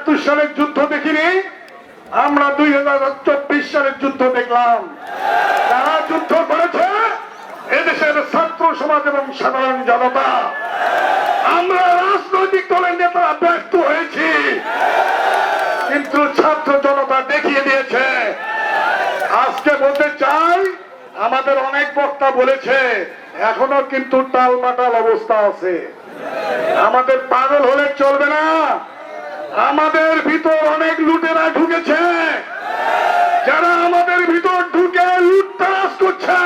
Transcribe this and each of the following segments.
একাত্তর সালের যুদ্ধ দেখিনি, আমরা দুই হাজার চব্বিশ সালের যুদ্ধ দেখলাম। যারা যুদ্ধ করেছে, এদেশের ছাত্র সমাজ এবং সাধারণ জনতা। আমরা রাজনৈতিক দলের নেতারা ব্যর্থ হয়েছি, কিন্তু ছাত্র জনতা দেখিয়ে দিয়েছে। আজকে বলতে চাই, আমাদের অনেক বক্তা বলেছে, এখনও কিন্তু টালমাটাল অবস্থা আছে। আমাদের পাগল হলে চলবে না। আমাদের ভিতর অনেক লুটেরা ঢুকেছে। যারা আমাদের ভিতর ঢুকে লুটতারাজ করছে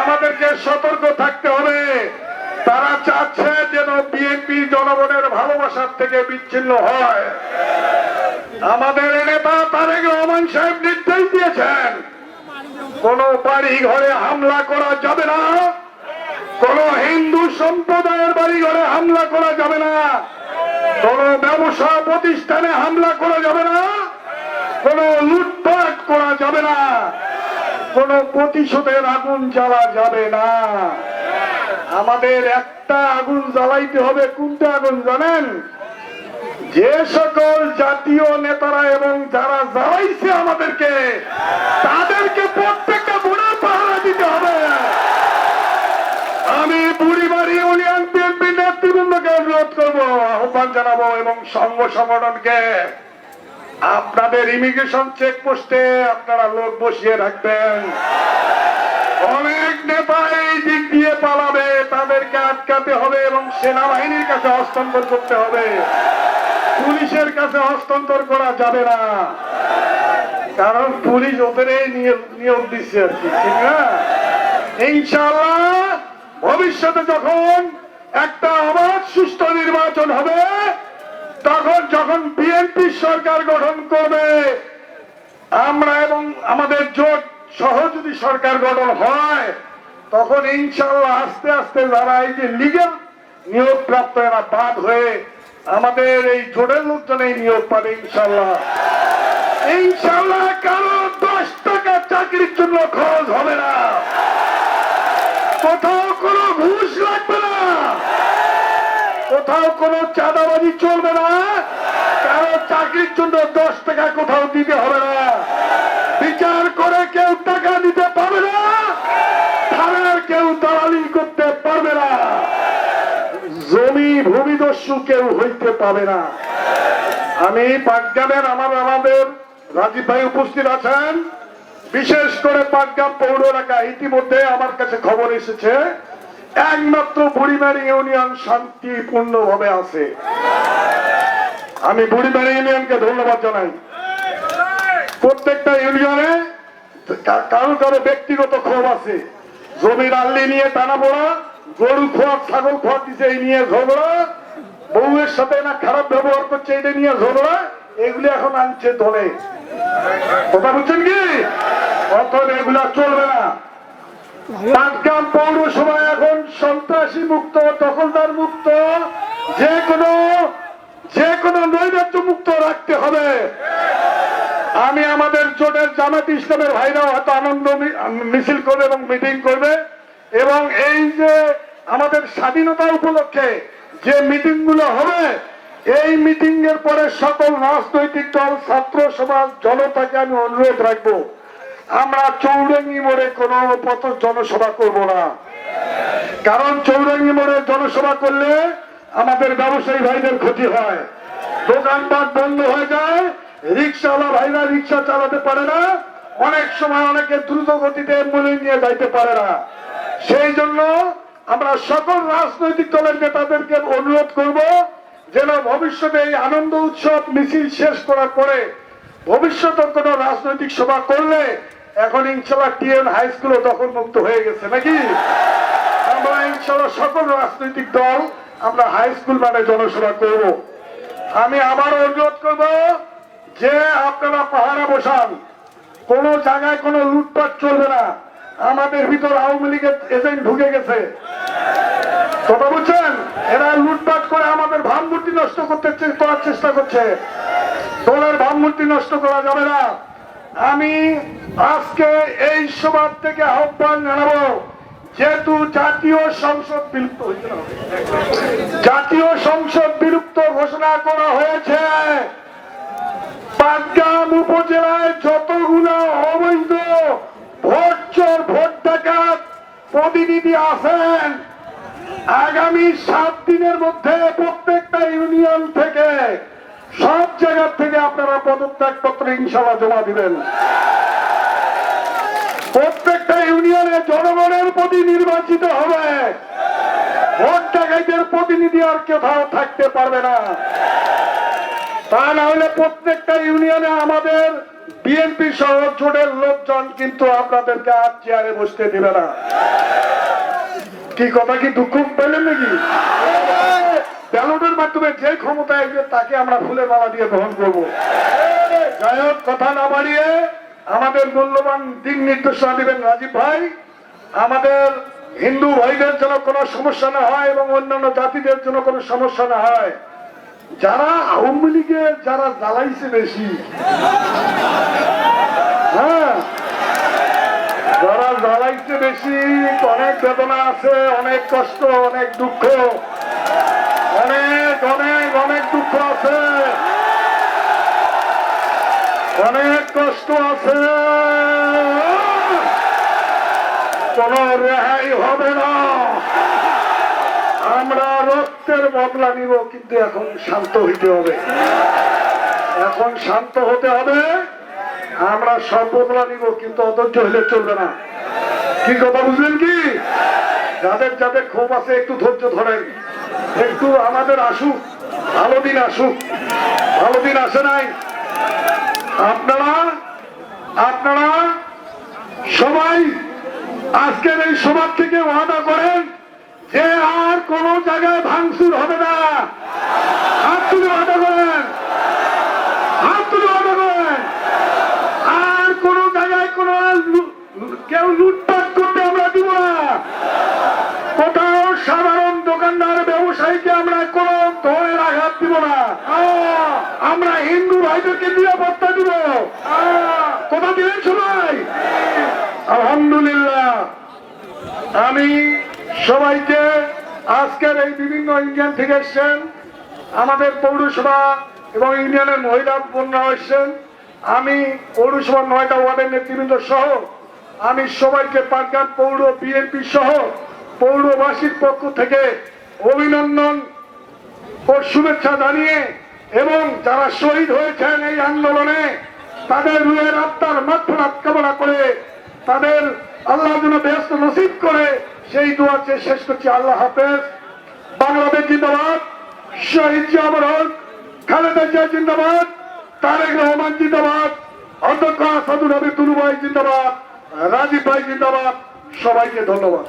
আমাদেরকে সতর্ক থাকতে হবে, তারা চাচ্ছে যেন বিএনপি জনগণের ভালোবাসার থেকে বিচ্ছিন্ন হয়। আমাদের নেতা তারেক রহমান সাহেব নির্দেশ দিয়েছেন, কোন বাড়ি ঘরে হামলা করা যাবে না, কোন হিন্দু সম্প্রদায়ের বাড়ি ঘরে হামলা করা যাবে না। কোন ব্যবসা প্রতিষ্ঠানে হামলা করা যাবে না, কোন লুটপাট করা যাবে না, কোন প্রতিশোধের আগুন জ্বালা যাবে না। আমাদের একটা আগুন জ্বালাইতে হবে, কোনটা আগুন জানেন? যে সকল জাতীয় নেতারা এবং যারা জ্বালাইছে আমাদেরকে, তাদেরকে প্রত্যেকটা আহ্বান জানাব এবং সংঘ সংগঠনকে। আপনাদের ইমিগ্রেশন চেকপোস্টে আপনারা লোক বসিয়ে রাখবেন। অনেক নেতা এই দিক দিয়ে পালাবে, তাদেরকে আটকাতে হবে এবং সেনাবাহিনীর কাছে হস্তান্তর করতে হবে। পুলিশের কাছে হস্তান্তর করা যাবে না। কারণ পুলিশ ওদেরই নিয়োগ দিচ্ছে আর কি, ঠিক না? ইনশাল্লাহ ভবিষ্যতে যখন একটা অবাধ সুস্থ নির্বাচন হবে, তখন যখন বিএনপি সরকার গঠন করবে, আমরা এবং আমাদের জোট সহ যদি সরকার গঠন হয়, তখন ইনশাল্লাহ আস্তে আস্তে যারা এই যে লিগেল নিয়োগ প্রাপ্ত এরা বাদ হয়ে আমাদের এই জোটের লোকজন এই নিয়োগ পাবে ইনশাল্লাহ ইনশাল্লাহ কারও দশ টাকা চাকরির জন্য খরচ হবে না। কোথাও কোনো ঘুষ লাগবে না। কোথাও কোনো চাঁদাবাজি চলবে না। কারও চাকরির জন্য দশ টাকা কোথাও দিতে হবে না। বিচার করে কেউ টাকা দিতে পারবে না। থানার কেউ দালালি করতে পারবে না। জমি ভূমিদস্যু কেউ হইতে পাবে না। আমি পাটগ্রামের আমার আমাদের রাজীব ভাই উপস্থিত আছেন। বিশেষ করে পাটগ্রাম পৌর এলাকা ইতিমধ্যে আমার কাছে খবর এসেছে। একমাত্র বুড়িমারি ইউনিয়ন শান্তিপূর্ণ ভাবে আছে। আমি বুড়িমারি ইউনিয়নকে ধন্যবাদ জানাই। প্রত্যেকটা ইউনিয়নে কারও কারও ব্যক্তিগত ক্ষোভ আছে। জমির আল্লি নিয়ে টানা পড়া, গরু খোয়া ছাগল খোয়া দিচ্ছে এই নিয়ে ঝগড়া, বউয়ের সাথে না খারাপ ব্যবহার করছে, এটা নিয়ে ঝগড়া, এগুলি এখন আনছে দলে। কথা বুঝছেন কি? অতএব এগুলা চলবে না। পাটগ্রাম পৌরসভা এখন সন্ত্রাসী মুক্ত, দখলদার মুক্ত, যে কোনো যে কোনো নৈরাজ্য মুক্ত রাখতে হবে। আমি আমাদের জোটের জামাত ইসলামের ভাইরাও হয়তো আনন্দ মিছিল করবে এবং মিটিং করবে। এবং এই যে আমাদের স্বাধীনতা উপলক্ষে যে মিটিংগুলো হবে, এই মিটিং এর পরে সকল রাজনৈতিক দল, ছাত্র সমাজ, জনতাকে আমি অনুরোধ রাখব। আমরা চৌরঙ্গি মোড়ে কোনো পথ জনসভা করব না। কারণ চৌরঙ্গি মোড়ে জনসভা করলে আমাদের ব্যবসায়ী ভাইদের ক্ষতি হয়। দোকানপাট বন্ধ হয়ে যায়, রিক্সাওয়ালা ভাইরা রিক্সা চালাতে পারে না, অনেক সময় অনেকে দ্রুত গতিতে অ্যাম্বুলেন্স নিয়ে যাইতে পারে না। সেই জন্য আমরা সকল রাজনৈতিক দলের নেতাদেরকে অনুরোধ করব যেন ভবিষ্যতে এই আনন্দ উৎসব মিছিল শেষ করার পরে ভবিষ্যতে কোনো রাজনৈতিক সভা করলে এখন ইনশাল্লাহ টিএন হাই স্কুলও দখল মুক্ত হয়ে গেছে, নাকি? আমরা ইনশাল্লাহ সকল রাজনৈতিক দল আমরা হাই স্কুল মানে জনসভা করব। আমি আবার অনুরোধ করব যে আপনারা পাহারা বসান। কোন জায়গায় কোনো লুটপাট চলবে না। আমাদের ভিতর আওয়ামী লীগের এজেন্ট ঢুকে গেছে। কথা বুঝছেন? এরা লুটপাট করে আমাদের ভাবমূর্তি নষ্ট করতে করার চেষ্টা করছে। দলের ভাবমূর্তি নষ্ট করা যাবে না। আমি আজকে এই সভার থেকে আহ্বান জানাব। যেহেতু জাতীয় সংসদ বিলুপ্ত হয়েছিল। জাতীয় সংসদ বিলুপ্ত ঘোষণা করা হয়েছে। পাটগ্রাম উপজেলায় যতগুলো অবৈধ ভোট চোর, ভোট ডাকাত প্রতিনিধি আছেন, আগামী সাত দিনের মধ্যে প্রত্যেকটা ইউনিয়ন থেকে সব জায়গার থেকে আপনারা পদত্যাগ পত্র ইনশাল্লাহ জমা দিবেন। জনগণের প্রতি নির্বাচিত হবে। ভোট ডাকাইদের প্রতিনিধি আর কোথাও থাকতে পারবে না। তা না হলে প্রত্যেকটা ইউনিয়নে আমাদের বিএনপি সহ জোটের লোকজন কিন্তু আপনাদেরকে আর চেয়ারে বসতে দিবে না। কি কথা, কি দুঃখ পেলেন নাকি? ব্যালটের মাধ্যমে যে ক্ষমতা আসবে তাকে আমরা ফুলের মালা দিয়ে গ্রহণ করব। যাই কথা না বাড়িয়ে আমাদের মূল্যবান দিক নির্দেশনা দিবেন রাজীব ভাই। আমাদের হিন্দু ভাইদের যেন কোনো সমস্যা না হয় এবং অন্যান্য জাতিদের জন্য কোনো সমস্যা না হয়। যারা আওয়ামী লীগে যারা জ্বালাইছে বেশি হ্যাঁ যারা জ্বালাইছে বেশি, অনেক বেদনা আছে, অনেক কষ্ট, অনেক দুঃখ, অনেক অনেক অনেক দুঃখ কোন রেহাই হবে না আমরা রক্তের বদলা নিব কিন্তু এখন শান্ত হইতে হবে এখন শান্ত হতে হবে আমরা সব বদলা নিব কিন্তু অধৈর্য হলে চলবে না কি কথা বুঝলেন কি যাদের যাদের ক্ষোভ আছে একটু ধৈর্য ধরেন একটু আমাদের আসুক ভালো দিন আসুক ভালো দিন আসে নাই আপনারা আপনারা সবাই আজকের এই সমাজ থেকে ওয়াদা করেন যে আর কোন জায়গায় ভাঙচুর হবে না। হাত তুলে ওয়াদা করেন। হাত তুলে ওয়াদা করেন। আর কোন জায়গায় কোন কেউ লুটপাট করতে আমরা দিব না। কোথাও সাধারণ দোকানদার ব্যবসায়ীকে আমরা কোন ধরনের আঘাত দিব না। আমরা হিন্দু ভাইদেরকে নিরাপত্তা দিব। দিলেন সবাই আলহামদুলিল্লাহ। আমি সবাইকে আজকের এই বিভিন্ন ইউনিয়ন থেকে এসছেন। আমাদের পৌরসভা এবং ইউনিয়নের মহিলা বোনরা এসছেন। আমি পৌরসভার নয়টা ওয়ার্ডের নেতৃবৃন্দ সহ আমি সবাইকে পাটগ্রাম পৌর বিএনপি সহ পৌরবাসীর পক্ষ থেকে অভিনন্দন ও শুভেচ্ছা জানিয়ে এবং যারা শহীদ হয়েছেন এই আন্দোলনে তাদের রুহের আত্মার মাত্রাত কামনা করে, তাদের আল্লাহ যেন ব্যস্ত নসিব করে, সেই দোয়া চেয়ে শেষ করছি। আল্লাহ হাফেজ। বাংলাদেশ জিন্দাবাদ। শহীদ জিয়ামর হক, খালেদা জিয়া জিন্দাবাদ, তারেক রহমান জিন্দাবাদ, অধ্যক্ষ আসাদুল হাবিব তুলু ভাই জিন্দাবাদ, রাজীব ভাই জিন্দাবাদ। সবাইকে ধন্যবাদ।